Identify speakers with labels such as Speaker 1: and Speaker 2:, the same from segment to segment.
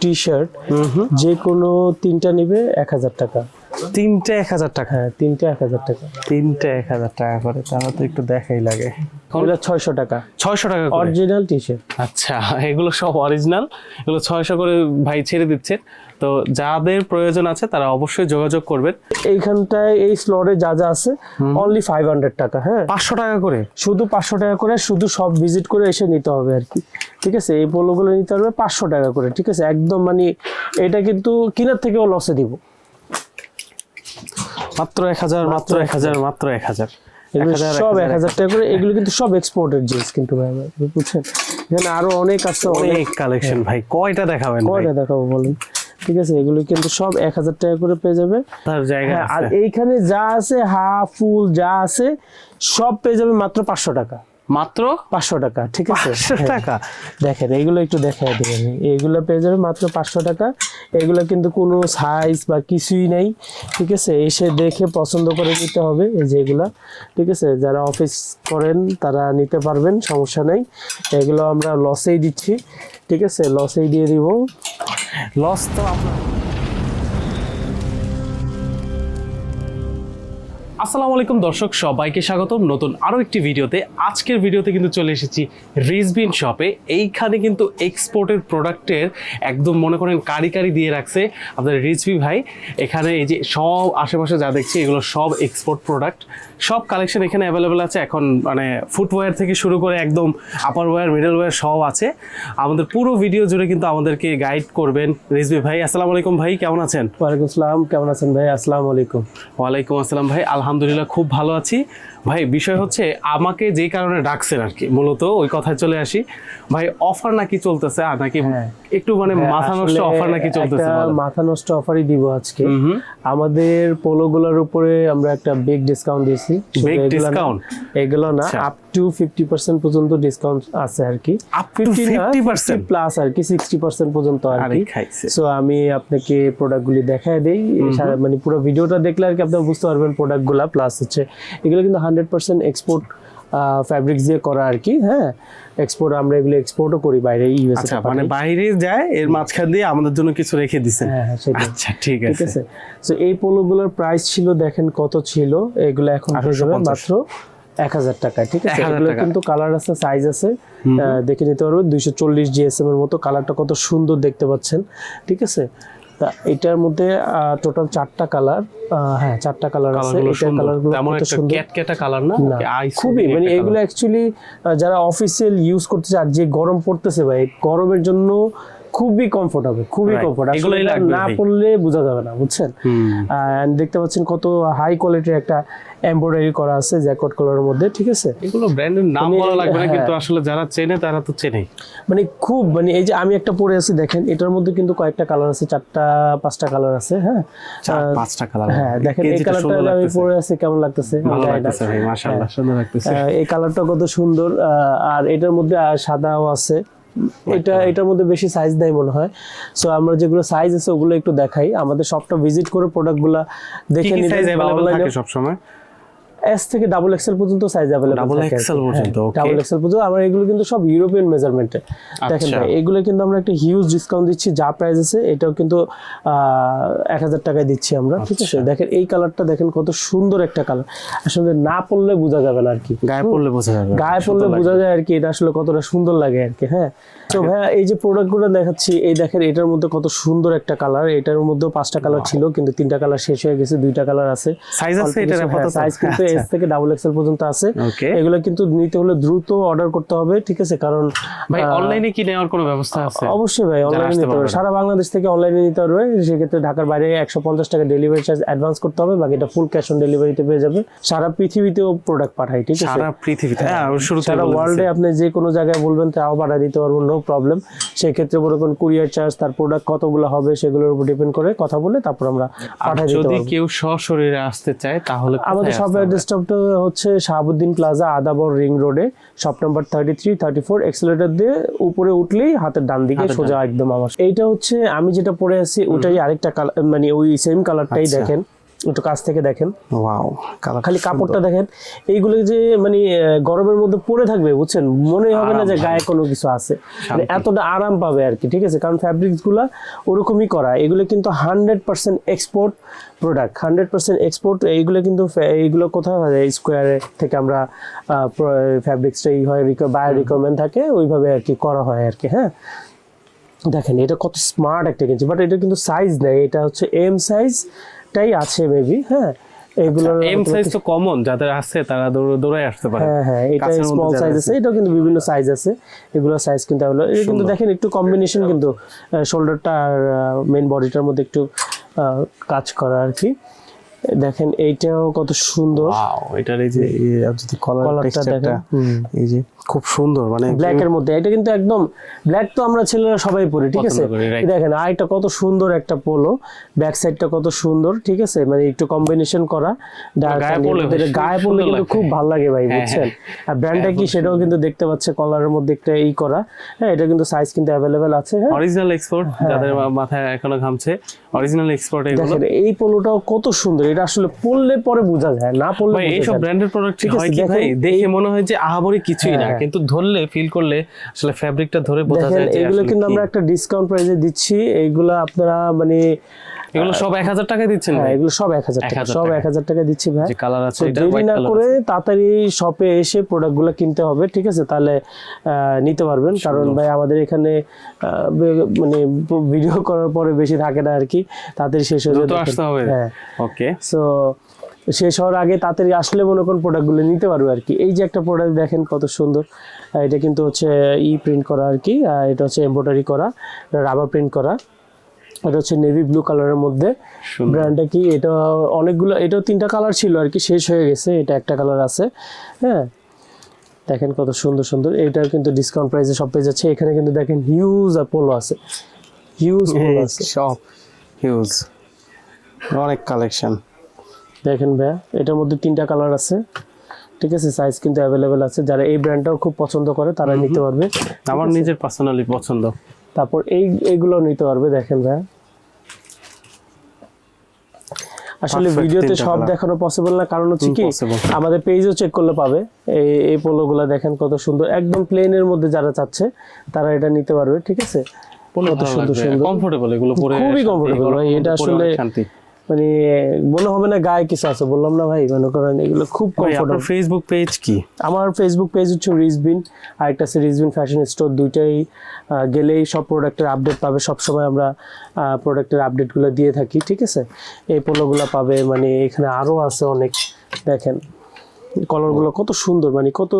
Speaker 1: T shirt যে কোনো তিনটা নিবে এক হাজার টাকা।
Speaker 2: তিনটে এক হাজার টাকা?
Speaker 1: হ্যাঁ তিনটা এক হাজার টাকা।
Speaker 2: তিনটে এক হাজার টাকা করে তাহলে তো একটু দেখাই লাগে।
Speaker 1: ছয়শো টাকা।
Speaker 2: ছয়শো টাকা
Speaker 1: অরিজিনাল টি শার্ট
Speaker 2: আচ্ছা এগুলো সব অরিজিনাল এগুলো ছয়শো করে ভাই ছেড়ে দিচ্ছে। তো যাদের প্রয়োজন আছে তারা অবশ্যই যোগাযোগ করবেন।
Speaker 1: এইখানটায় এই স্লটে যা যা আছে অনলি ফাইভ হান্ড্রেড টাকা হ্যাঁ।
Speaker 2: পাঁচশো টাকা করে?
Speaker 1: শুধু পাঁচশো টাকা করে শুধু সব ভিজিট করে এসে নিতে হবে আর কি। ঠিক আছে? এই পোলোগুলো নিতে হবে পাঁচশো টাকা করে ঠিক আছে? একদম মানে এটা কিন্তু কিনার থেকেও লসে দিব।
Speaker 2: মাত্র এক হাজার মাত্র এক হাজার মাত্র এক হাজার।
Speaker 1: সব এক হাজার টাকা করে এগুলো কিন্তু সব এক্সপোর্টেড জিনিস কিন্তু ভাই ভাই, বুঝছেন? এখানে আরও অনেক আছে অনেক।
Speaker 2: কালেকশন ভাই। কয়টা দেখাবেন
Speaker 1: কয়টা দেখাবো বলেন? ঠিক আছে? এগুলো কিন্তু সব এক হাজার টাকা করে পেয়ে যাবে। হ্যাঁ, আর এইখানে যা আছে হাফ ফুল যা আছে সব পেয়ে যাবে মাত্র পাঁচশো টাকা।
Speaker 2: মাত্র?
Speaker 1: পাঁচশো টাকা ঠিক আছে? হ্যাঁ।
Speaker 2: টাকা?
Speaker 1: দেখেন এগুলো একটু দেখাই দেবেন। এইগুলো পেয়ে যাবে মাত্র পাঁচশো টাকা। এগুলো কিন্তু কোনো সাইজ বা কিছুই নেই ঠিক আছে? এসে দেখে পছন্দ করে নিতে হবে এই যে এগুলা ঠিক আছে? যারা অফিস করেন তারা নিতে পারবেন সমস্যা নেই। এগুলো আমরা লসেই দিচ্ছি। ঠিক আছে লসেই দিয়ে দিব
Speaker 2: লস তো আপনার আসসালামু আলাইকুম দর্শক সবাইকে স্বাগতম। নতুন আরও একটি ভিডিওতে আজকের ভিডিওতে কিন্তু চলে এসেছি রিজবিন শপে। এইখানে কিন্তু এক্সপোর্টের প্রোডাক্টের একদম মনে করেন কারি কারি দিয়ে রাখছে আপনাদের রিজবি ভাই। এখানে এই যে সব আশেপাশে যা দেখছি এগুলো সব এক্সপোর্ট প্রোডাক্ট সব কালেকশন এখানে অ্যাভেলেবেল আছে। এখন মানে ফুটওয়্যার থেকে শুরু করে একদম আপার ওয়্যার মিডল ওয়্যার সব আছে। আমাদের পুরো ভিডিও জুড়ে কিন্তু আমাদেরকে গাইড করবেন রিজবি ভাই। আসসালামু আলাইকুম ভাই কেমন আছেন?
Speaker 1: ওয়ালাইকুম আসসালাম। কেমন আছেন ভাই? আসসালামু আলাইকুম।
Speaker 2: ওয়ালাইকুম আসসালাম ভাই। আলহামদুলিল্লাহ খুব ভালো আছি। ভাই বিষয় হচ্ছে আমাকে যে কারণে ডাকছেন আর কি মূলত ওই কথায় চলে আসি। ভাই অফার নাকি চলতেছে? আর নাকি
Speaker 1: হ্যাঁ।
Speaker 2: একটু মানে মাথা নষ্ট অফার নাকি চলতেছে
Speaker 1: মাথা নষ্ট অফারই দিব আজকে। আমাদের পোলোগুলোর উপরে আমরা একটা বিগ ডিসকাউন্ট দিয়েছি। শুধু
Speaker 2: Big
Speaker 1: এগুলো না-। আপ টু ফিফটি পার্সেন্ট পর্যন্ত ডিসকাউন্ট আছে আর কি।
Speaker 2: Up to 50%
Speaker 1: প্লাস আর কি সিক্সটি পার্সেন্ট পর্যন্ত আর কি। সো আমি আপনাকে প্রোডাক্টগুলি দেখায় দেই। মানে পুরো ভিডিওটা দেখলে আর কি আপনি বুঝতে পারবেন প্রোডাক্টগুলা প্লাস হচ্ছে। এগুলো কিন্তু হান্ড্রেড পার্সেন্ট এক্সপোর্ট ফ্যাব্রিক্স দিয়ে করা আর কি হ্যাঁ? এক্সপোর্ট আমরা এগুলো এক্সপোর্টও করি বাইরে ইউএসএ
Speaker 2: আচ্ছা মানে বাইরে যায় এর মাঝখান দিয়ে আমাদের জন্য কিছু রেখে দিছেন
Speaker 1: হ্যাঁ হ্যাঁ
Speaker 2: আচ্ছা ঠিক
Speaker 1: ঠিক
Speaker 2: আছে।
Speaker 1: সো এই পোলোগুলোর প্রাইস ছিল দেখেন কত ছিল এগুলো এখন হয়ে যাবে
Speaker 2: 850
Speaker 1: মাত্র এক হাজার টাকা ঠিক আছে? এগুলো কিন্তু কালার আছে সাইজ আছে দেখে নিতে পারবেন দুইশো চল্লিশ জিএসএম এর মতো কালারটা কত সুন্দর দেখতে পাচ্ছেন ঠিক আছে? তা এটার মধ্যে টোটাল চারটা কালার হ্যাঁ চারটা কালার আছে।
Speaker 2: কালারগুলো
Speaker 1: এটা
Speaker 2: সুন্দর।
Speaker 1: কালারগুলো
Speaker 2: তেমন একটা ক্যাটক্যাটা কালার না?
Speaker 1: খুবই মানে এগুলো অ্যাকচুয়ালি যারা অফিসিয়াল ইউজ করতে চায় যে গরম পড়তেছে ভাই গরমের জন্য খুবই কমফোর্টেবল খুবই
Speaker 2: কমফোর্টেবল
Speaker 1: কমফোর্ট
Speaker 2: এগুলোই
Speaker 1: না পড়লে বোঝা যাবে না বুঝছেন? এন্ড দেখতে পাচ্ছেন কত হাই কোয়ালিটির একটা এমব্রয়ডারি করা আছে জ্যাকট কালারের মধ্যে ঠিক আছে?
Speaker 2: এগুলো ব্র্যান্ডের নাম বলা লাগবে না
Speaker 1: হ্যাঁ।
Speaker 2: কিন্তু আসলে যারা চেনে তারা তো চেনেই।
Speaker 1: মানে খুব মানে এই যে আমি একটা পরে আছি দেখেন এটার মধ্যে কিন্তু কয়েকটা কালার আছে চারটা পাঁচটা কালার আছে হ্যাঁ?
Speaker 2: চার পাঁচটা কালার
Speaker 1: হ্যাঁ দেখেন এই কালারটা আমি পরে আছি কেমন লাগতেছে?
Speaker 2: ভালো
Speaker 1: হ্যাঁ,
Speaker 2: লাগতেছে ভাই মাশাআল্লাহ হ্যাঁ। সুন্দর লাগতেছে।
Speaker 1: এই কালারটা কত সুন্দর আর এটার মধ্যে সাদাও আছে। এটা এটার মধ্যে বেশি সাইজ দেয় মনে হয়। সো আমরা যেগুলো সাইজ আছে ওগুলো একটু দেখাই। আমাদের সবটা ভিজিট করে প্রোডাক্টগুলো দেখে নিতে
Speaker 2: সব সময়
Speaker 1: এস থেকে ডাবল এক্সেল পর্যন্ত সাইজ অ্যাভেলেবল
Speaker 2: Double XL পর্যন্ত, okay.
Speaker 1: ডাবল এক্সেল পর্যন্ত। আমরা এগুলো কিন্তু সব ইউরোপিয়ান মেজারমেন্টে দেখেন
Speaker 2: আচ্ছা।
Speaker 1: ভাই এগুলো কিন্তু আমরা একটা হিউজ ডিসকাউন্ট দিচ্ছি যা প্রাইস আছে এটাও কিন্তু এক হাজার টাকায় দিচ্ছি আমরা ঠিক আছে?
Speaker 2: আচ্ছা।
Speaker 1: দেখেন এই কালারটা দেখেন কত সুন্দর একটা কালার আসলে না পড়লে বোঝা যাবে না আর কি।
Speaker 2: গায়ে পড়লে বোঝা যাবে
Speaker 1: গায়ে পড়লে বোঝা যায় আর কি এটা আসলে কতটা সুন্দর লাগে আর কি হ্যাঁ? তো ভাইয়া এই যে প্রোডাক্টগুলো দেখাচ্ছি এই দেখেন এটার মধ্যে কত সুন্দর একটা কালার এটার মধ্যেও পাঁচটা কালার ছিল কিন্তু তিনটা কালার শেষ হয়ে গেছে দুইটা কালার আছে।
Speaker 2: সাইজ আছে এটার
Speaker 1: সাইজ কিন্তু এস থেকে ডাবল এক্সেল পর্যন্ত আছে। এগুলো কিন্তু নিতে হলে দ্রুত অর্ডার করতে হবে ঠিক আছে? কারণ
Speaker 2: ভাই অনলাইনে কি নেওয়ার কোনো ব্যবস্থা আছে?
Speaker 1: অবশ্যই ভাই অনলাইনে নিতে
Speaker 2: পারবে
Speaker 1: পারবে সারা বাংলাদেশ থেকে অনলাইনে নিতে পারবে। সেক্ষেত্রে ঢাকার বাইরে একশো পঞ্চাশ টাকা ডেলিভারি চার্জ অ্যাডভান্স করতে হবে। বাকিটা ফুল ক্যাশ অন ডেলিভারিতে পেয়ে যাবে। সারা পৃথিবীতেও প্রোডাক্ট পাঠাই ঠিক আছে?
Speaker 2: সারা পৃথিবীতে হ্যাঁ শুরুতে
Speaker 1: সারা ওয়ার্ল্ডে আপনি যে কোনো জায়গায় বলবেন তাও পাঠিয়ে দিতে পারব নো প্রবলেম সেই ক্ষেত্রে মনে করুন কুরিয়ার চার্জ তার প্রোডাক্ট কতগুলো হবে সেগুলোর উপর ডিপেন্ড করে কথা বলে তারপর আমরা পাঠিয়ে দিতে
Speaker 2: যদি কেউ সশরীরে আসতে চায় তাহলে
Speaker 1: আমাদের শপ অ্যাড্রেসটা হচ্ছে শাহাবুদ্দিন প্লাজা আদাবর রিং রোডে shop number thirty three thirty four escalator দিয়ে উপরে উঠলেই হাতের ডান দিকে সোজা একদম আমার। এইটা হচ্ছে আমি যেটা পরে আছি ওটাই আরেকটা কালার মানে ওই সেম কালারটাই
Speaker 2: আচ্ছা।
Speaker 1: দেখেন। একটু কাছ থেকে দেখেন।
Speaker 2: ওয়াও
Speaker 1: খালি কাপড়টা দেখেন এইগুলো যে মানে গরমের মধ্যে পরে থাকবে বুঝছেন? মনে হবে না যে গায়ে কোনো কিছু আছে। মানে এতটা আরাম পাবে আর কি ঠিক আছে? কারণ ফ্যাব্রিক্সগুলা ওরকমই করা। এগুলো কিন্তু hundred percent export product hundred percent export এইগুলো কিন্তু এইগুলো কোথায় হয়? স্কোয়ারে থেকে আমরা ফ্যাব্রিক্সটা এই হয় বায়ো রিকমেন্ড থাকে ওইভাবে আর কি করা হয় আর কি হ্যাঁ? দেখেন এটা কত স্মার্ট একটা কিনছি বাট এটা কিন্তু সাইজ নেই। এটা হচ্ছে এম সাইজটাই আছে মেবি হ্যাঁ? এগুলোর
Speaker 2: এম সাইজ তো কমন যাদের আছে তারা দৌড়ে দৌড়ে আসতে পারে।
Speaker 1: হ্যাঁ হ্যাঁ এটা স্মল সাইজ আছে। এটাও কিন্তু বিভিন্ন সাইজ আছে। এগুলো সাইজ কিন্তু অ্যাভেলেবল এটা কিন্তু দেখেন একটু কম্বিনেশন কিন্তু শোল্ডারটা আর মেন বডিটার মধ্যে একটু আহ, কাজ করা আর কি। দেখেন এইটাও কত সুন্দর।
Speaker 2: ওয়াও এটার এই যে যদি
Speaker 1: কলারটা দেখেন
Speaker 2: এই যে খুব সুন্দর মানে
Speaker 1: ব্ল্যাক এর মধ্যে এটা কিন্তু একদম ব্ল্যাক তো আমরা ছেলেরা সবাই পরি ঠিক আছে. এই দেখেন আইটা কত সুন্দর একটা পোলো ব্যাক সাইডটা কত সুন্দর ঠিক আছে? মানে একটু কম্বিনেশন করা
Speaker 2: গায়ে
Speaker 1: পড়লে কিন্তু খুব ভালো লাগে ভাই
Speaker 2: হ্যাঁ,
Speaker 1: বুঝছেন? আর ব্র্যান্ডটা কি সেটাও কিন্তু দেখতে পাচ্ছে কলারের মধ্যে একটা ই করা। হ্যাঁ এটা কিন্তু সাইজ কিন্তু অ্যাভেলেবেল আছে হ্যাঁ?
Speaker 2: অরিজিনাল এক্সপোর্ট যাদের মাথায় এখনও ঘামছে অরিজিনাল এক্সপোর্ট এগুলো।
Speaker 1: দেখেন এই পোলোটাও কত সুন্দর এটা আসলে পরলে পরে বোঝা যায় না পরলে বোঝা
Speaker 2: এইসব
Speaker 1: যায়।
Speaker 2: প্রোডাক্ট
Speaker 1: ঠিক আছে,
Speaker 2: হয় কি ভাই? দেখে মনে হয় যে আহামরি কিছুই না
Speaker 1: হ্যাঁ,
Speaker 2: কিন্তু ধরলে ফিল করলে আসলে ফ্যাব্রিকটা ধরে বোঝা যায় যে
Speaker 1: এগুলো কিন্তু আমরা একটা ডিসকাউন্ট প্রাইসে দিচ্ছি। এইগুলা আপনারা মানে
Speaker 2: এগুলো সব এক হাজার টাকা দিচ্ছেন
Speaker 1: হ্যাঁ
Speaker 2: ভাই?
Speaker 1: এগুলো সব এক হাজার টাকা সব
Speaker 2: টাকা।
Speaker 1: এক হাজার টাকা দিচ্ছি ভাই।
Speaker 2: যে কালার আছে এটা হোয়াইট কালার
Speaker 1: করে তাড়াতাড়ি শপে এসে প্রোডাক্টগুলো কিনতে হবে ঠিক আছে? তাহলে আহ, নিতে পারবেন। কারণ ভাই আমাদের এখানে মানে ভিডিও করার পরে বেশি থাকে না আর কি। তাড়াতাড়ি শেষ হয়ে যায়
Speaker 2: আসতে হবে।
Speaker 1: হ্যাঁ।
Speaker 2: ওকে
Speaker 1: সো শেষ হওয়ার আগে তাড়াতাড়ি আসলে মনে কোন প্রোডাক্টগুলো নিতে পারবে আর কি। এই যে একটা প্রোডাক্ট দেখেন কত সুন্দর। এটা কিন্তু হচ্ছে ই প্রিন্ট করা আর কি। এটা হচ্ছে এমব্রয়ডারি করা রাবার প্রিন্ট করা। এটা হচ্ছে নেভি ব্লু কালারের মধ্যে। ব্র্যান্ডটা কি? এটা অনেকগুলো এটাও তিনটা কালার ছিল আর কি শেষ হয়ে গেছে। এটা একটা কালার আছে। হ্যাঁ। দেখেন কত সুন্দর সুন্দর। এইটার কিন্তু ডিসকাউন্ট প্রাইসে সব পেয়ে যাচ্ছে। এখানে কিন্তু দেখেন হিউজ আর পোলো আছে হিউজ পোলো আছে।
Speaker 2: সব হিউজ অনেক কালেকশন
Speaker 1: দেখেন ভাইয়া এটার মধ্যে তিনটা কালার আছে। ঠিক আছে সাইজ কিন্তু অ্যাভেলেবেল আছে। যারা এই ব্র্যান্ডটাও খুব পছন্দ করে তারা নিতে পারবে।
Speaker 2: আমার নিজের পার্সোনালি পছন্দ।
Speaker 1: তারপর এই এইগুলো নিতে পারবে দেখেন ভাইয়া। আসলে ভিডিওতে সব দেখানো পসিবল না কারণ হচ্ছে কি. আমাদের পেজও চেক করলে পাবে। এই এই পোলোগুলো দেখেন কত সুন্দর। একদম প্লেনের মধ্যে যারা চাচ্ছে তারা এটা নিতে পারবে ঠিক আছে? কত সুন্দর সুন্দর।
Speaker 2: কমফোর্টেবল এগুলো পরে
Speaker 1: খুবই
Speaker 2: গরমের
Speaker 1: ভাই, এটা আসলে
Speaker 2: শান্তি।
Speaker 1: মানে মনে হবে না গায়ে কিছু আছে বললাম না ভাই মনে করেন এগুলো খুব কমফোর্টেবল
Speaker 2: ফেসবুক পেজ কি?
Speaker 1: আমার ফেসবুক পেজ হচ্ছে রিজবিন আর একটা আছে রিজবিন ফ্যাশন স্টোর দুইটাই গেলেই সব প্রোডাক্টের আপডেট পাবে সবসময় আমরা প্রোডাক্টের আপডেটগুলো দিয়ে থাকি ঠিক আছে? এই পোলোগুলো পাবে মানে এখানে আরও আছে অনেক দেখেন। কলারগুলো কত সুন্দর মানে কত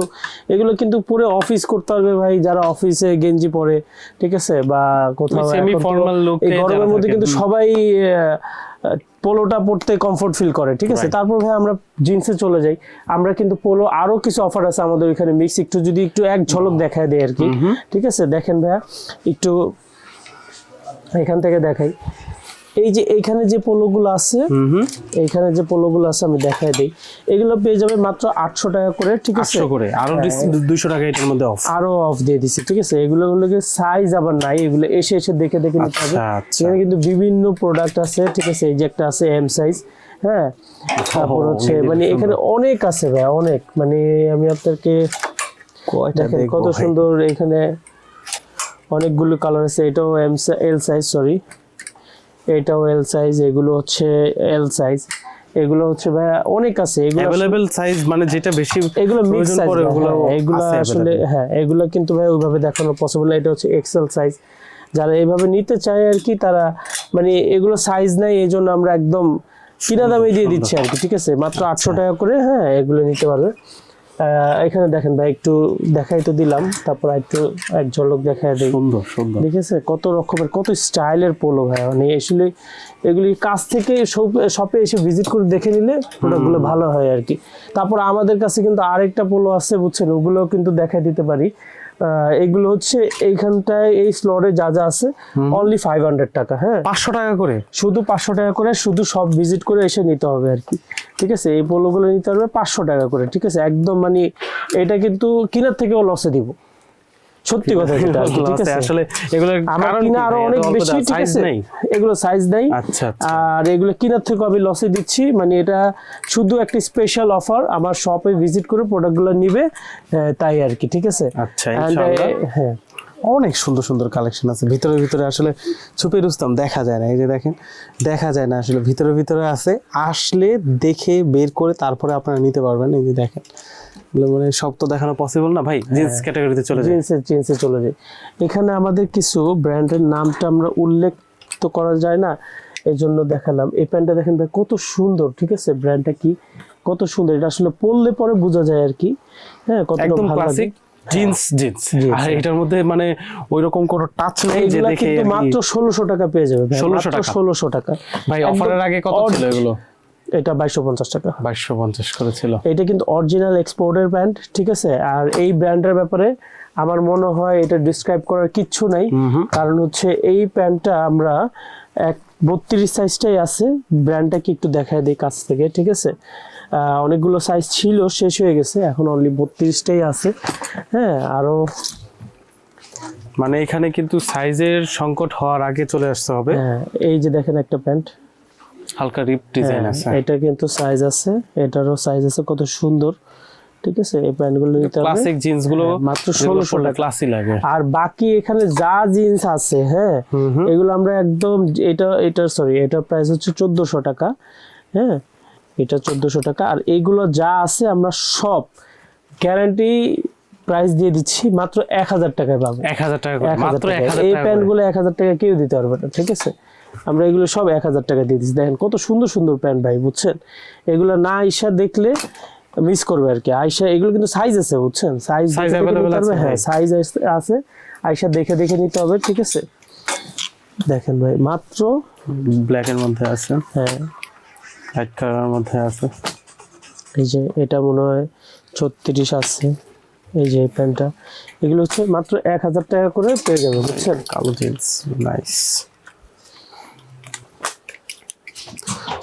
Speaker 1: এগুলো কিন্তু পুরো অফিস করতে পারবে ভাই যারা অফিসে গেঞ্জি পরে ঠিক আছে? বা কোথাও তো
Speaker 2: formal look
Speaker 1: এই গরমের মধ্যে কিন্তু। সবাই পোলোটা পড়তে কমফোর্ট ফিল করে ঠিক আছে? তারপর ভাই আমরা জিন্সে চলে যাই। আমরা কিন্তু পোলো আরও কিছু অফার আছে আমাদের ওইখানে মিক্স একটু যদি একটু এক ঝলক দেখায় দেয় আর কি। ঠিক আছে? দেখেন ভাইয়া একটু এখান থেকে দেখাই। এই যে এইখানে যে পোলোগুলো আছে এইখানে যে পোলোগুলো আছে আমি দেখাই দিই। এগুলো পেয়ে যাবে মাত্র আটশো টাকা করে ঠিক আছে?
Speaker 2: করে। আরও দুইশো টাকা এটার মধ্যে অফ
Speaker 1: আরও অফ দিয়ে দিছি ঠিক আছে? এগুলো গুলোকে সাইজ আবার নাই এগুলো এসে এসে দেখে দেখে নিতে হবে।
Speaker 2: আচ্ছা আচ্ছা।
Speaker 1: এখানে কিন্তু বিভিন্ন প্রোডাক্ট আছে ঠিক আছে? এই যে একটা আছে এম সাইজ হ্যাঁ? তারপর হচ্ছে মানে এখানে অনেক আছে ভাই অনেক। মানে আমি আপনাকে দেখেন কত সুন্দর এখানে অনেকগুলো কালার আছে এটাও এম এল সাইজ সরি এটাও এল সাইজ এগুলো হচ্ছে এল সাইজ এগুলো হচ্ছে ভাই অনেক আছে এগুলো আসলে-
Speaker 2: সাইজ মানে যেটা বেশি
Speaker 1: এগুলো মিক্স সাইজ
Speaker 2: পড়ে ওগুলো
Speaker 1: এগুলো আসলে হ্যাঁ এগুলো কিন্তু ভাই ওইভাবে দেখানো পসিবল না এটা হচ্ছে এক্সেল সাইজ যারা এইভাবে নিতে চায় আর কি তারা মানে এগুলো সাইজ নাই এই জন্য আমরা একদম কিনা দামে দিয়ে দিচ্ছি আর কি ঠিক আছে? মাত্র
Speaker 2: আচ্ছা।
Speaker 1: আটশো টাকা করে হ্যাঁ এগুলো নিতে পারবে। এখানে দেখেন ভাই একটু দেখাই তো দিলাম তারপর একটু এক ঝলক দেখাই দিই।
Speaker 2: সুন্দর সুন্দর।
Speaker 1: দেখেছে? কত রকমের কত স্টাইলের পোলো ভাই মানে আসলে এগুলি কাছ থেকে শপে এসে ভিজিট করে দেখে নিলে প্রোডাক্টগুলো ভালো হয় আর কি। তারপর আমাদের কাছে কিন্তু আরেকটা পোলো আছে বুঝছেন? ওগুলোও কিন্তু দেখাই দিতে পারি। এগুলো হচ্ছে এইখানটায় এই স্লটে যা যা আছে অনলি ফাইভ হান্ড্রেড টাকা হ্যাঁ।
Speaker 2: পাঁচশো টাকা করে?
Speaker 1: শুধু পাঁচশো টাকা করে শুধু সব ভিজিট করে এসে নিতে হবে আর কি। ঠিক আছে? এই পোলোগুলো নিতে হবে পাঁচশো টাকা করে ঠিক আছে? একদম মানে এটা কিন্তু কিনার থেকেও লসে দিব। সত্যি কথা যেটা ঠিক আছে?
Speaker 2: আসলে এগুলো
Speaker 1: কিনা আরও অনেক বেশি ঠিক আছে? এগুলো সাইজ নেই
Speaker 2: আচ্ছা আচ্ছা।
Speaker 1: আর এগুলো কেনার থেকে আমি লসে দিচ্ছি। মানে এটা শুধু একটা স্পেশাল অফার আমার শপে ভিজিট করে প্রোডাক্টগুলো নিবে তাই আর কি ঠিক আছে?
Speaker 2: আচ্ছা, ইনশাআল্লাহ।
Speaker 1: হ্যাঁ।
Speaker 2: অনেক সুন্দর সুন্দর কালেকশন আছে। ভিতরে ভিতরে আসলে ছুপে রুস্তাম দেখা যায় না। এই যে দেখেন দেখা যায় না আসলে। ভিতরে ভিতরে আছে। আসলে দেখে বের করে তারপরে আপনারা নিতে পারবেন। এই যে দেখেন মানে সব তো দেখানো পসিবল না ভাই? জিন্স ক্যাটাগরিতে চলে যায়
Speaker 1: জিন্সে জিন্সে চলে যায় এখানে আমাদের কিছু ব্র্যান্ডের নামটা আমরা উল্লেখ তো করা যায় না এই জন্য দেখালাম। এই প্যান্টটা দেখেন ভাই কত সুন্দর ঠিক আছে? ব্র্যান্ডটা কি? কত সুন্দর এটা আসলে পরলে পরে বোঝা যায় আর কি। হ্যাঁ কত
Speaker 2: একদম
Speaker 1: ভালো লাগে।
Speaker 2: ক্লাসিক জিন্স জিন্স আর এটার মধ্যে মানে ওই রকম কোনো টাচ নেই যে দেখে
Speaker 1: কিন্তু মাত্র ষোলোশো টাকা পেয়ে যাবে
Speaker 2: 1600 টাকা?
Speaker 1: ষোলোশো টাকা।
Speaker 2: ভাই অফারের আগে কত ছিল এগুলো?
Speaker 1: এটা বাইশশো পঞ্চাশ টাকা।
Speaker 2: বাইশশো পঞ্চাশ করেছিল।
Speaker 1: এটা কিন্তু অরিজিনাল এক্সপোর্টের প্যান্ট ঠিক আছে? আর এই ব্র্যান্ডের ব্যাপারে আমার মনে হয় এটা ডিসক্রাইব করার কিচ্ছু নাই। কারণ হচ্ছে এই প্যান্টটা আমরা এক বত্রিশ সাইজটাই আছে। ব্র্যান্ডটাকে একটু দেখায় দিই কাছ থেকে ঠিক আছে? অনেকগুলো সাইজ ছিল শেষ হয়ে গেছে। এখন অনলি বত্রিশটাই আছে। হ্যাঁ আরও
Speaker 2: মানে এখানে কিন্তু সাইজের সংকট হওয়ার আগে চলে আসতে হবে।
Speaker 1: হ্যাঁ, এই যে দেখেন একটা প্যান্ট।
Speaker 2: হালকা রিপ ডিজাইন আছে
Speaker 1: এটা কিন্তু সাইজ আছে এটারও সাইজ আছে কত সুন্দর। ঠিক আছে? এই প্যান্টগুলো নিতে হবে।
Speaker 2: ক্লাসিক
Speaker 1: জিন্সগুলো মাত্র 1600 টাকা।
Speaker 2: ক্লাসই লাগে।
Speaker 1: আর বাকি এখানে যা জিন্স আছে হ্যাঁ এগুলো আমরা একদম এটা এটা সরি এটার প্রাইস হচ্ছে চোদ্দোশো টাকা হ্যাঁ এটা চোদ্দোশো টাকা। আর এইগুলো যা আছে আমরা সব গ্যারান্টি প্রাইস দিয়ে দিচ্ছি মাত্র এক হাজার টাকায় পাবো।
Speaker 2: এক হাজার টাকা মাত্র
Speaker 1: এই
Speaker 2: টাকা
Speaker 1: প্যান্টগুলো এক হাজার টাকা কেউ দিতে পারবে না ঠিক আছে? আমরা এগুলো সব এক হাজার টাকা দিয়ে দিচ্ছি। দেখেন কত সুন্দর সুন্দর প্যান্ট ভাই বুঝছেন? এগুলো না আইসা দেখলে মিস করবে আর কি। আইসা এগুলো কিন্তু সাইজ আছে বুঝছেন? সাইজ
Speaker 2: আছে
Speaker 1: হ্যাঁ সাইজ আছে। আইসা দেখে দেখে নিতে হবে ঠিক আছে? দেখেন ভাই মাত্র
Speaker 2: ব্ল্যাক এর মধ্যে আছে।
Speaker 1: হ্যাঁ।
Speaker 2: হোয়াইট কালারের মধ্যে আছে।
Speaker 1: এই যে এটা মনে হয় ছত্রিশ আছে। এই যে প্যান্টটা এগুলো হচ্ছে মাত্র এক হাজার টাকা করে পেয়ে যাবে বুঝছেন?
Speaker 2: কালো জিন্স নাইস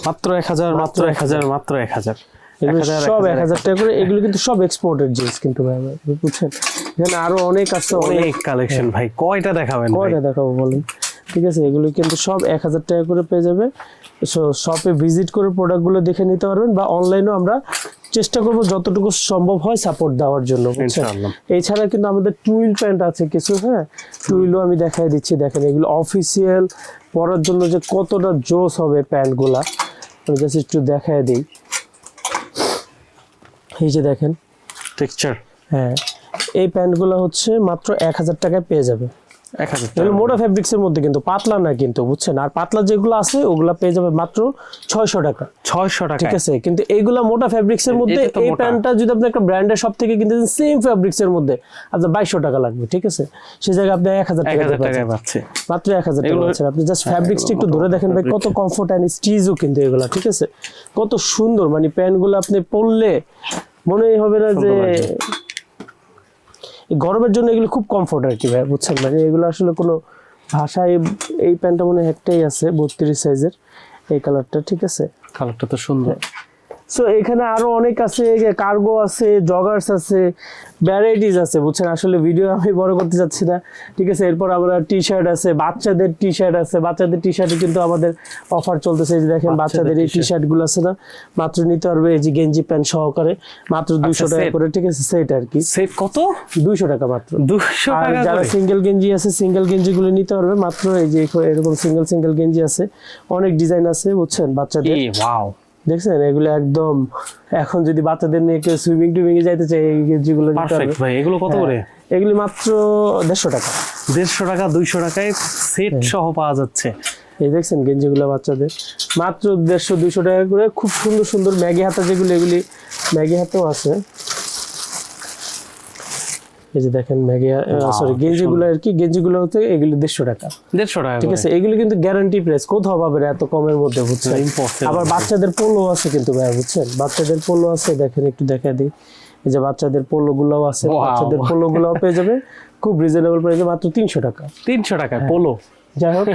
Speaker 2: মাত্র এক হাজার মাত্র এক হাজার মাত্র এক হাজার।
Speaker 1: এগুলো সব এক হাজার টাকা করে এগুলো কিন্তু সব এক্সপোর্টেড জিনিস কিন্তু ভাই ভাই, বুঝছেন? এখানে আরও অনেক আছে অনেক
Speaker 2: কালেকশন ভাই কয়টা দেখাবেন
Speaker 1: কয়টা দেখাবো বলেন? ঠিক আছে এগুলো কিন্তু সব এক হাজার টাকা করে পেয়ে যাবে। সো শপে ভিজিট করে প্রোডাক্টগুলো দেখে নিতে পারবেন বা অনলাইনেও আমরা চেষ্টা করব যতটুকু সম্ভব হয় সাপোর্ট দেওয়ার জন্য এছাড়া কিন্তু আমাদের টুইল প্যান্ট আছে কিছু হ্যাঁ? টুইলও আমি দেখাই দিচ্ছি দেখেন এগুলো অফিসিয়াল পরার জন্য যে কতটা জোস হবে প্যান্টগুলা আমি জাস্ট একটু দেখাই দিই। এই যে দেখেন।
Speaker 2: টেক্সচার
Speaker 1: হ্যাঁ এই প্যান্টগুলো হচ্ছে মাত্র এক হাজার টাকায় পেয়ে যাবে। মোটা ফেব্রিক্স এর মধ্যে কিন্তু পাতলা না কিন্তু বুঝছেন? আর পাতলা যেগুলো আছে ওগুলা পেয়ে যাবে মাত্র ছয়শো টাকা।
Speaker 2: ছয়শো টাকা
Speaker 1: ঠিক আছে? কিন্তু এইগুলা মোটা ফেব্রিক্স এর মধ্যে এই। প্যান্টটা যদি আপনি একটা ব্র্যান্ডের সব থেকে কিনতে সেম ফেব্রিক্স এর মধ্যে আপনার বাইশশো টাকা লাগবে ঠিক আছে? সেই জায়গায় আপনি এক হাজার টাকা পাচ্ছেন। মাত্র এক হাজার টাকা পাচ্ছেন। আপনি জাস্ট
Speaker 2: হ্যাঁ,
Speaker 1: একটু ধরে দেখেন ভাই কত কমফোর্ট অ্যান্ড স্টিজও কিন্তু এগুলা ঠিক আছে? কত সুন্দর মানে প্যান্টগুলো আপনি পরলে মনেই হবে না যে গরমের জন্য এগুলো খুব কমফোর্ট আর কি ভাই বুঝছেন? মানে এগুলো আসলে কোনো ভাষায় এই প্যান্টটা মনে হয় একটাই আছে বত্রিশ সাইজের এই কালারটা ঠিক আছে?
Speaker 2: কালারটা তো সুন্দর।
Speaker 1: সো এখানে আরও অনেক আছে কার্গো আছে জগার্স আছে ভ্যারাইটিস আছে বুঝছেন? আসলে ভিডিও আমি বড় করতে চাচ্ছি না ঠিক আছে? এরপর আমরা টি শার্ট আছে বাচ্চাদের টি শার্ট আছে বাচ্চাদের টি শার্টে কিন্তু আমাদের অফার চলতেছে এই যে দেখেন বাচ্চাদের এই টি শার্টগুলো আছে না? মাত্র নিতে পারবে এই যে গেঞ্জি প্যান্ট সহকারে মাত্র দুইশো টাকা করে ঠিক আছে? সেট আর কি।
Speaker 2: সেট কত?
Speaker 1: দুইশো টাকা মাত্র।
Speaker 2: দুশো
Speaker 1: আর
Speaker 2: টাকা
Speaker 1: যারা সিঙ্গেল গেঞ্জি আছে সিঙ্গেল গেঞ্জি গুলো নিতে পারবে মাত্র এই যে এরকম সিঙ্গেল সিঙ্গেল গেঞ্জি আছে অনেক ডিজাইন আছে বুঝছেন? বাচ্চাদের।
Speaker 2: ওয়াও
Speaker 1: দেখছেন? এগুলো একদম এখন যদি বাচ্চাদের নিয়ে কেউ সুইমিং টুইমিং এ যাইতে চাই নিতে
Speaker 2: পারফেক্ট ভাই এগুলো কত
Speaker 1: হ্যাঁ,
Speaker 2: করে?
Speaker 1: এগুলি মাত্র দেড়শো টাকা।
Speaker 2: দেড়শো টাকা দুইশো টাকায় সেট। সহ পাওয়া যাচ্ছে।
Speaker 1: এই দেখছেন গেঞ্জিগুলো বাচ্চাদের। মাত্র দেড়শো দুইশো টাকা করে খুব সুন্দর সুন্দর ম্যাগি হাতা যেগুলো এগুলি ম্যাগি হাতেও আছে। এই যে দেখেন সরি গেঞ্জিগুলো আর কি গেঞ্জিগুলো হচ্ছে এগুলি দেড়শো টাকা।
Speaker 2: দেড়শো টাকা
Speaker 1: ঠিক আছে এগুলি কিন্তু গ্যারান্টি প্রাইস কোথাও পাবে না এত কমের মধ্যে বুঝছেন? আবার বাচ্চাদের পোলো আছে কিন্তু ভাই বুঝছেন? বাচ্চাদের পোলো আছে দেখেন একটু দেখা দিই। এই যে বাচ্চাদের পোলো গুলাও আছে বাচ্চাদের পোলো গুলাও পেয়ে যাবে খুব রিজনেবল প্রাইসে মাত্র তিনশো টাকা।
Speaker 2: তিনশো টাকা
Speaker 1: হ্যাঁ।
Speaker 2: পোলো
Speaker 1: যাই হোক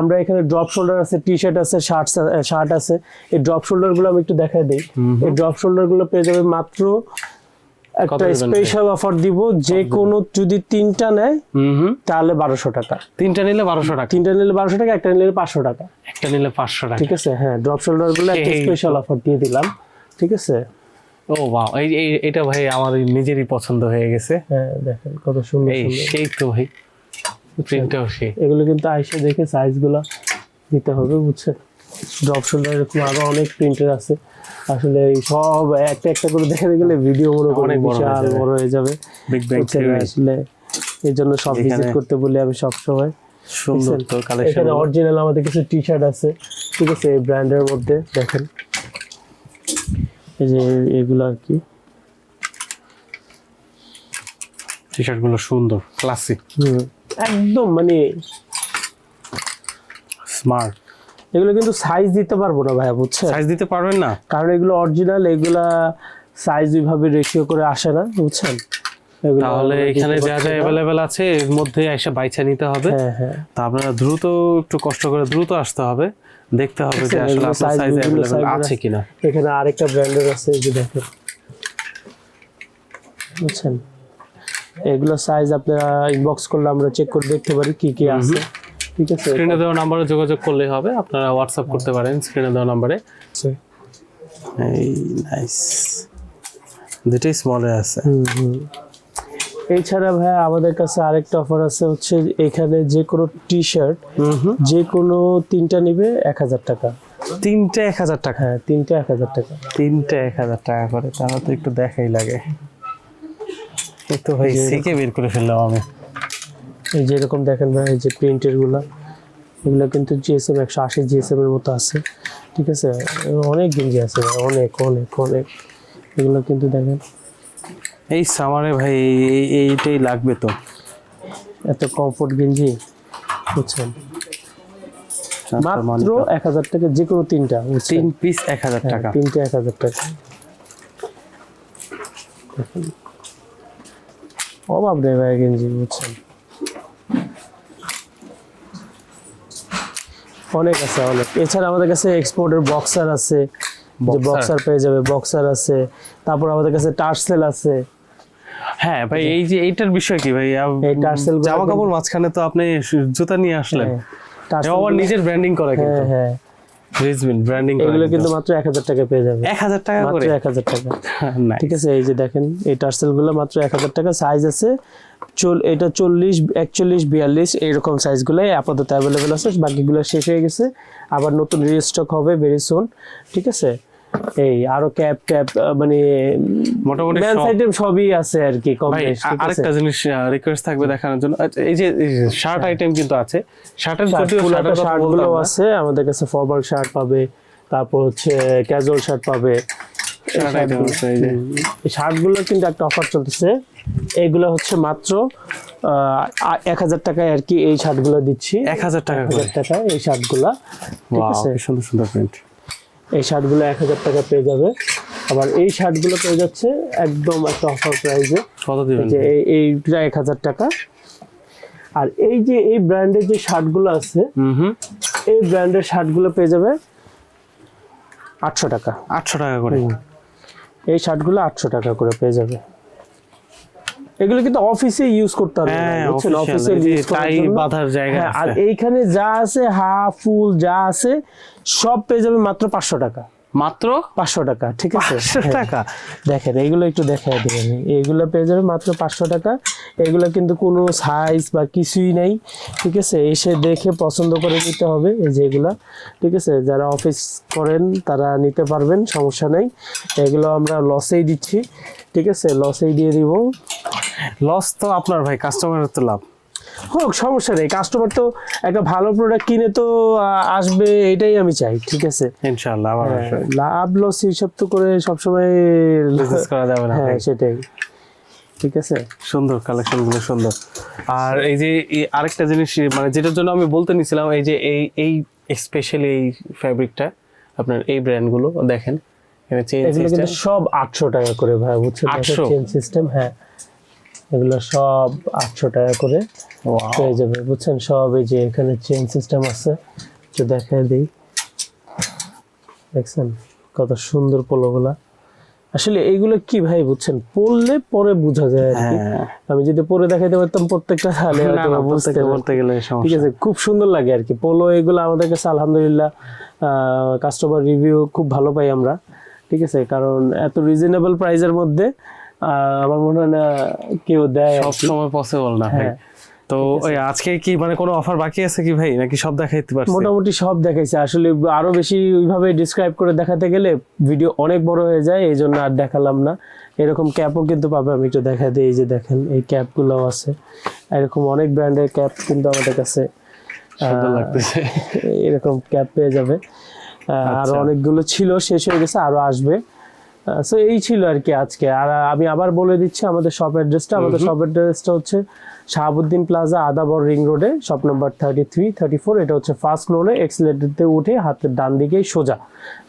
Speaker 1: আমরা এখানে ড্রপ শোল্ডার আছে টি শার্ট আছে শার্ট শার্ট আছে। এই ড্রপ শোল্ডারগুলো আমি একটু দেখাই দিই। এই ড্রপ শোল্ডারগুলো পেয়ে যাবে মাত্র একটা স্পেশাল অফার দিব যে কোনো যদি তিনটা নেয় তাহলে বারোশো টাকা।
Speaker 2: তিনটা নিলে বারোশো টাকা?
Speaker 1: তিনটা নিলে বারোশো টাকা একটা নিলে পাঁচশো টাকা।
Speaker 2: একটা নিলে পাঁচশো টাকা।
Speaker 1: ঠিক আছে? হ্যাঁ ড্রপ শোল্ডারগুলো একটা স্পেশাল অফার দিয়ে দিলাম। ঠিক আছে?
Speaker 2: ও বাহ। এই এটা ভাই আমার নিজেরই পছন্দ হয়ে গেছে।
Speaker 1: হ্যাঁ দেখেন কত সুন্দর
Speaker 2: সেই তো ভাই। প্রিন্টটাও সেই।
Speaker 1: এগুলো কিন্তু আইসে দেখে সাইজগুলো দিতে হবে বুঝছে ড্রপ শোল্ডার এরকম আরও অনেক প্রিন্টার আছে। আসলে এই সব একটা একটা করে দেখে গেলে ভিডিও মনে করে বিশাল বড় হয়ে যাবে।
Speaker 2: বিগ ব্যাং
Speaker 1: বুঝছেন? আসলে এই জন্য সব ভিজিট করতে বলি আমি সব সময়।
Speaker 2: সুন্দর তো কালেকশন
Speaker 1: এখানে অরিজিনাল আমাদের কিছু টি শার্ট আছে। ঠিক আছে এই ব্র্যান্ডের মধ্যে দেখেন। এই যে এগুলো আর কি।
Speaker 2: টি শার্টগুলো সুন্দর ক্লাসিক
Speaker 1: একদম মানে
Speaker 2: স্মার্ট
Speaker 1: এগুলো কিন্তু সাইজ দিতে পারব না ভাইয়া বুঝছেন?
Speaker 2: সাইজ দিতে পারবেন না?
Speaker 1: কারণ এগুলো অরিজিনাল এগুলা সাইজ ওইভাবে রেশিও করে আসে না বুঝছেন?
Speaker 2: তাহলে এখানে যা যা। অ্যাভেলেবেল আছে এর মধ্যে এসে বাইছা নিতে হবে।
Speaker 1: হ্যাঁ হ্যাঁ।
Speaker 2: তা আপনারা দ্রুত একটু কষ্ট করে দ্রুত আসতে হবে। দেখতে হবে যে আসলে আপনার সাইজ অ্যাভেলেবেল আছে
Speaker 1: আছে।
Speaker 2: কিনা।
Speaker 1: এখানে আরেকটা ব্র্যান্ডের আছে এই যে দেখেন। বুঝছেন? এগুলো সাইজ আপনারা ইনবক্স করলে আমরা চেক করে দেখতে পারি কি কি আছে। ঠিক আছে
Speaker 2: স্ক্রিনে দেওয়া নাম্বারে যোগাযোগ করলেই হবে আপনারা হোয়াটসঅ্যাপ করতে পারেন স্ক্রিনে দেওয়া নাম্বারে এই নাইস দুটোই স্মলে আছে।
Speaker 1: এছাড়া ভাই আমাদের কাছে আরেকটা অফার আছে হচ্ছে এখানে যে কোনো টি শার্ট যে কোনো তিনটা নিবে এক হাজার টাকা।
Speaker 2: তিনটে এক হাজার টাকা?
Speaker 1: হ্যাঁ তিনটা এক হাজার টাকা।
Speaker 2: তিনটে এক হাজার টাকা করে তারা তো একটু দেখাই লাগে। তো ভাই সিকে বের করে ফেললাম আমি।
Speaker 1: এই যে এরকম দেখেন ভাই এই যে প্রিন্টেরগুলা এগুলো কিন্তু জিএসএম একশো আশি জিএসএম এর মতো আছে ঠিক আছে? অনেক গেঞ্জি আছে ভাই অনেক অনেক অনেক। এগুলো কিন্তু দেখেন।
Speaker 2: এই সামারে ভাই এই- এই- এইটাই লাগবে তো।
Speaker 1: এত কমফোর্ট গেঞ্জি বুঝছেন? মাত্র এক হাজার টাকা যে কোনো তিনটা?
Speaker 2: তিন পিস এক হাজার
Speaker 1: হ্যাঁ,
Speaker 2: টাকা।
Speaker 1: তিনটে এক হাজার টাকা। অভাব নেই ভাই গেঞ্জি বুঝছেন? অনেক আছে অনেক। এছাড়া আমাদের কাছে এক্সপোর্টের বক্সার আছে যে বক্সার পেয়ে যাবে বক্সার আছে। তারপর আমাদের কাছে টার্সেল আছে।
Speaker 2: হ্যাঁ ভাই এই যে এইটার বিষয় কি ভাই?
Speaker 1: এই টার্সেল
Speaker 2: জামা কাপড় মাঝখানে তো আপনি জুতা নিয়ে আসলেন। আবার নিজের ব্র্যান্ডিং করা কিন্তু।
Speaker 1: হ্যাঁ। হ্যাঁ
Speaker 2: ব্র্যান্ডিং
Speaker 1: এগুলো কিন্তু মাত্র এক হাজার টাকা পেয়ে যাবে।
Speaker 2: এক হাজার টাকা করে?
Speaker 1: টাকা। ঠিক আছে এই যে দেখেন এই টার্সেলগুলো মাত্র এক হাজার টাকা। সাইজ আছে চল এটা চল্লিশ একচল্লিশ বিয়াল্লিশ এইরকম সাইজগুলো আপাতত অ্যাভেলেবেল আছে। বাকিগুলো শেষ হয়ে গেছে। আবার নতুন রিস্টক হবে ভেরি সুন ঠিক আছে? এই আরও ক্যাপ ট্যাপ মানে
Speaker 2: মোটামুটি
Speaker 1: ম্যান সাইডের সবই আছে আর কি কম
Speaker 2: আরেকটা জিনিস রিকোয়েস্ট থাকবে দেখানোর জন্য। আচ্ছা, এই যে শার্ট আইটেম কিন্তু আছে। শার্টের যদিও শার্টগুলো
Speaker 1: আছে আমাদের কাছে ফরমাল শার্ট পাবে তারপর হচ্ছে ক্যাজুয়াল শার্ট পাবে।
Speaker 2: আইটেম
Speaker 1: শার্টগুলো কিন্তু একটা অফার চলতেছে। এইগুলো হচ্ছে মাত্র এক হাজার টাকায় আর কি এই শার্টগুলো দিচ্ছি।
Speaker 2: এক হাজার টাকা
Speaker 1: টাকায় এই শার্টগুলা ঠিক আছে?
Speaker 2: সুন্দর সুন্দর প্রিন্ট
Speaker 1: এই শার্টগুলো এক হাজার টাকা পেয়ে যাবে। আবার এই শার্টগুলো পেয়ে যাচ্ছে একদম একটা অফার প্রাইসে
Speaker 2: কত দিবেন?
Speaker 1: যে এই এইটা এক হাজার টাকা। আর এই যে এই ব্র্যান্ডের যে শার্টগুলো আছে
Speaker 2: হুম হুম।
Speaker 1: এই ব্র্যান্ডের শার্টগুলো পেয়ে যাবে আটশো টাকা।
Speaker 2: আটশো টাকা করে।
Speaker 1: এই শার্টগুলো আটশো টাকা করে পেয়ে যাবে। এগুলো কিন্তু অফিসে ইউজ করতে হবে।
Speaker 2: হ্যাঁ,
Speaker 1: বুঝছেন? অফিসে ইউজ করার জন্য।
Speaker 2: বাধার জায়গা
Speaker 1: হ্যাঁ, আর এইখানে যা আছে হাফ ফুল যা আছে সব পেয়ে যাবে মাত্র পাঁচশো টাকা।
Speaker 2: মাত্র
Speaker 1: পাঁচশো টাকা ঠিক আছে? হ্যাঁ।
Speaker 2: টাকা।
Speaker 1: দেখেন এইগুলো একটু দেখাই দেবেন এগুলো পেয়ে যাবে মাত্র পাঁচশো টাকা। এগুলো কিন্তু কোনো সাইজ বা কিছুই নেই ঠিক আছে? এসে দেখে পছন্দ করে নিতে হবে এই যে এগুলা ঠিক আছে? যারা অফিস করেন তারা নিতে পারবেন সমস্যা নেই। এগুলো আমরা লসেই দিচ্ছি ঠিক আছে? লসেই দিয়ে দিব।
Speaker 2: লস তো আপনার ভাই কাস্টমারের তো লাভ।
Speaker 1: হোক সমস্যা নেই। কাস্টমার তো একটা ভালো প্রোডাক্ট কিনে তো আসবে এটাই আমি চাই ঠিক আছে?
Speaker 2: ইনশাআল্লাহ
Speaker 1: হ্যাঁ। লাভ লস হিসাব তো করে সবসময়
Speaker 2: করা যাবে না
Speaker 1: হ্যাঁ সেটাই। ঠিক আছে?
Speaker 2: সুন্দর কালেকশনগুলো সুন্দর। আর এই যে আরেকটা জিনিস মানে যেটার জন্য আমি বলতে নিছিলাম এই যে এই এই স্পেশালি এই ফ্যাব্রিকটা আপনার এই ব্র্যান্ডগুলো দেখেন।
Speaker 1: সব আটশো টাকা করে ভাই বুঝছেন? চেন সিস্টেম হ্যাঁ। এগুলো সব আটশো টাকা করে। পেয়ে যাবে। বুঝছেন সব এই যে এখানে চেন সিস্টেম আছে। একটু দেখাই দিই। দেখছেন কত সুন্দর পোলোগুলা। আসলে এইগুলো কি ভাই বুঝছেন? পড়লে পরে বোঝা যায় আর কি।
Speaker 2: হ্যাঁ।
Speaker 1: আমি যদি পরে দেখাইতে পারতাম প্রত্যেকটা তাহলে বুঝতে।
Speaker 2: বলতে গেলে
Speaker 1: ঠিক আছে খুব সুন্দর লাগে আর কি। পোলো এগুলো আমাদের কাছে আলহামদুলিল্লাহ কাস্টমার রিভিউ খুব ভালো পাই আমরা। ঠিক আছে কারণ এত রিজনেবল প্রাইসের মধ্যে আমার মনে হয় না কেউ দেয়।
Speaker 2: সব সময় পসিবল না ভাই।
Speaker 1: হ্যাঁ।
Speaker 2: তো ওই আজকে কি মানে কোনো অফার বাকি আছে কি ভাই? নাকি সব দেখাইতে পারছি?
Speaker 1: মোটামুটি সব দেখাইছে। আসলে আরও বেশি ওইভাবে ডিসক্রাইব করে দেখাতে গেলে ভিডিও অনেক বড় হয়ে যায় এই জন্য আর দেখালাম না। এরকম ক্যাপও কিন্তু পাবে আমি একটু দেখা দিই এই যে দেখেন এই ক্যাপগুলোও আছে। এরকম অনেক ব্র্যান্ডের ক্যাপ কিন্তু আমাদের কাছে
Speaker 2: লাগতেছে।
Speaker 1: এরকম ক্যাপ পেয়ে যাবে। আরও
Speaker 2: আচ্ছা।
Speaker 1: অনেকগুলো ছিল শেষ হয়ে গেছে আরও আসবে। সো এই ছিল আর কি আজকে। আর আমি আবার বলে দিচ্ছি আমাদের শপ অ্যাড্রেসটা আমাদের শপ অ্যাড্রেসটা হচ্ছে শাহাবুদ্দিন প্লাজা আদাবর রিং রোডে shop number thirty three thirty four এটা হচ্ছে ফার্স্ট ফ্লোরে এক্সিলেটারতে উঠে হাতের ডান দিকেই সোজা।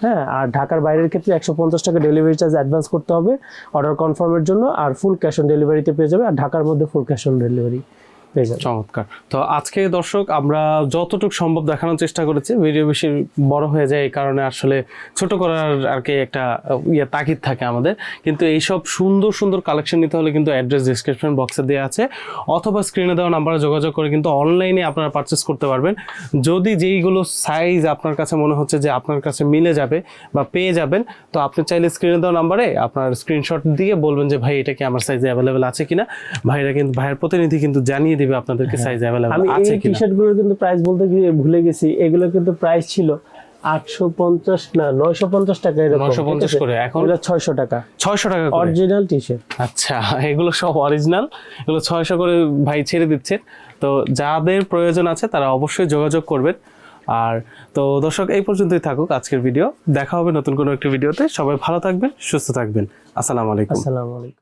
Speaker 1: হ্যাঁ আর ঢাকার বাইরের ক্ষেত্রে একশো পঞ্চাশ টাকা ডেলিভারি চার্জ অ্যাডভান্স করতে হবে। অর্ডার কনফার্মের জন্য আর ফুল ক্যাশ অন ডেলিভারিতে পেয়ে যাবে। আর ঢাকার মধ্যে ফুল ক্যাশ অন ডেলিভারি
Speaker 2: চমৎকার। তো আজকে দর্শক, আমরা যতটুকু সম্ভব দেখানোর চেষ্টা করেছি, ভিডিও বেশি বড় হয়ে যায় এই কারণে আসলে ছোট করার আর কি একটা ইয়ে তাগিদ থাকে আমাদের। কিন্তু এইসব সুন্দর সুন্দর কালেকশন নিতে হলে কিন্তু অ্যাড্রেস ডিসক্রিপশন বক্সে দেওয়া আছে, অথবা স্ক্রিনে দেওয়া নাম্বারে যোগাযোগ করে কিন্তু অনলাইনে আপনারা পারচেস করতে পারবেন। যদি যেইগুলো সাইজ আপনার কাছে মনে হচ্ছে যে আপনার কাছে মিলে যাবে বা পেয়ে যাবেন, তো আপনি চাইলে স্ক্রিনে দেওয়া নাম্বারে আপনার স্ক্রিনশট দিয়ে বলবেন যে, ভাই, এটা কি আমার সাইজে অ্যাভেলেবেল আছে কিনা? ভাইরা কিন্তু, ভাইয়ের প্রতিনিধি কিন্তু জানিয়ে দিবে আপনাদেরকে সাইজ অ্যাভেলেবেল
Speaker 1: আমি
Speaker 2: আছে
Speaker 1: এই টি
Speaker 2: কিনা?
Speaker 1: শার্টগুলোর কিন্তু প্রাইস বলতে গিয়ে ভুলে গেছি। এগুলো কিন্তু প্রাইস ছিল আটশো পঞ্চাশ না নয়শো পঞ্চাশ টাকা এরকম
Speaker 2: 950 করে, এখন?
Speaker 1: ছয়শো টাকা।
Speaker 2: ছয়শো টাকা করে।
Speaker 1: অরিজিনাল টি শার্ট
Speaker 2: আচ্ছা এগুলো সব অরিজিনাল এগুলো ছয়শো করে ভাই ছেড়ে দিচ্ছে তো যাদের প্রয়োজন আছে তারা অবশ্যই যোগাযোগ করবেন। আর তো দর্শক এই পর্যন্তই থাকুক আজকের ভিডিও দেখা হবে নতুন কোনো একটি ভিডিওতে সবাই ভালো থাকবেন সুস্থ থাকবেন। আসসালামু আলাইকুম।
Speaker 1: আসসালামু আলাইকুম।